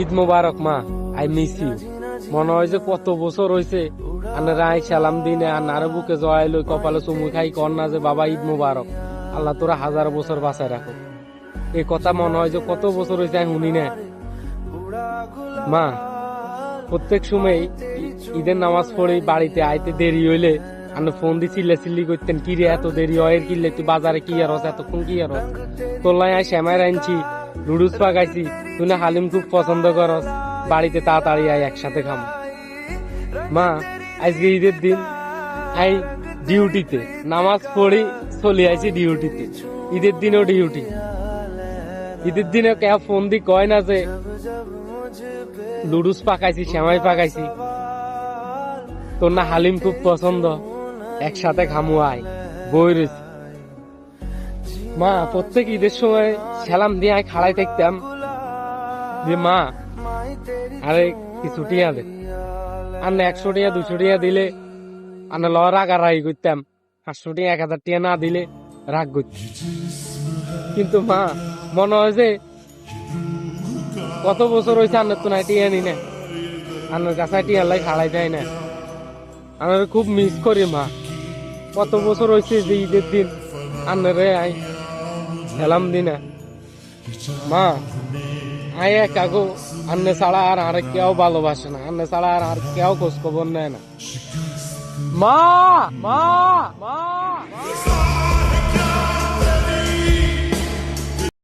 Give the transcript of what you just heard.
ঈদ মোবারক, মা। I miss you মনে হয় যে কত বছর হয়েছে আনারা আই সালাম দিনে আর নারে বুকে জয়াইলো কপালে চুমু খাই কর না যে বাবা ঈদ মোবারক। আল্লাহ তোরা হাজার বছর বাঁচায় রাখো। এই কথা মনে হয় যে কত বছর হয়েছে আমি শুনি না মা, প্রত্যেক সময় ঈদের নামাজ পড়ে বাড়িতে আইতে দেরি হইলে আপনি ফোন দিয়ে চিল্লা চিল্লি করতেন, কি রে এত দেরি? হয় কিনলে তুই বাজারে কি আর হস এতক্ষণ কি আর হস তোলাই আই শ্যামাই আনছি। নুডলস পাকাইছি তুই হালিম খুব পছন্দ করস। বাড়িতে তাড়াতাড়ি আই একসাথে খাম। মা, আজকে ঈদের দিন। আই, ডিউটিতে। নামাজ পড়ি, চলে আইছি ডিউটিতে। ঈদের দিনও ডিউটি। ঈদের দিনে কে ফোন দি কয় না যে লুডুস পাকাইছি শ্যামাই পাকাইছি তোর না হালিম খুব পছন্দ। একসাথে খামু আয়। বই রয়েছে। মা, প্রত্যেক ঈদের সময় সালাম দিয়ে আয় খাড়াই থাকতাম যে, মা, আরে কিছু টিয়া দে আর একশো টিয়া দুশো টিয়া দিলে আর রাগ আর রাগ করতাম। পাঁচশো টিয়া এক হাজার টিয়া না দিলে রাগ করতাম। কিন্তু মা, মনে হয় যে কত বছর হয়েছে আন্নার তো নাই টিয়া নি না আন্নার কাছে টিয়া লাই খাড়াই দেয় না আমার খুব মিস করি মা। কত বছর হয়েছে যে ঈদের দিন আন্নারে আই খেলাম দিনা। মা আয় আগো, আন্নে ছাড়া আর আর কেউ ভালোবাসে না, আন্নে ছাড়া আর আর কেউ খোঁজ খবর নেয় না। মা মা মা।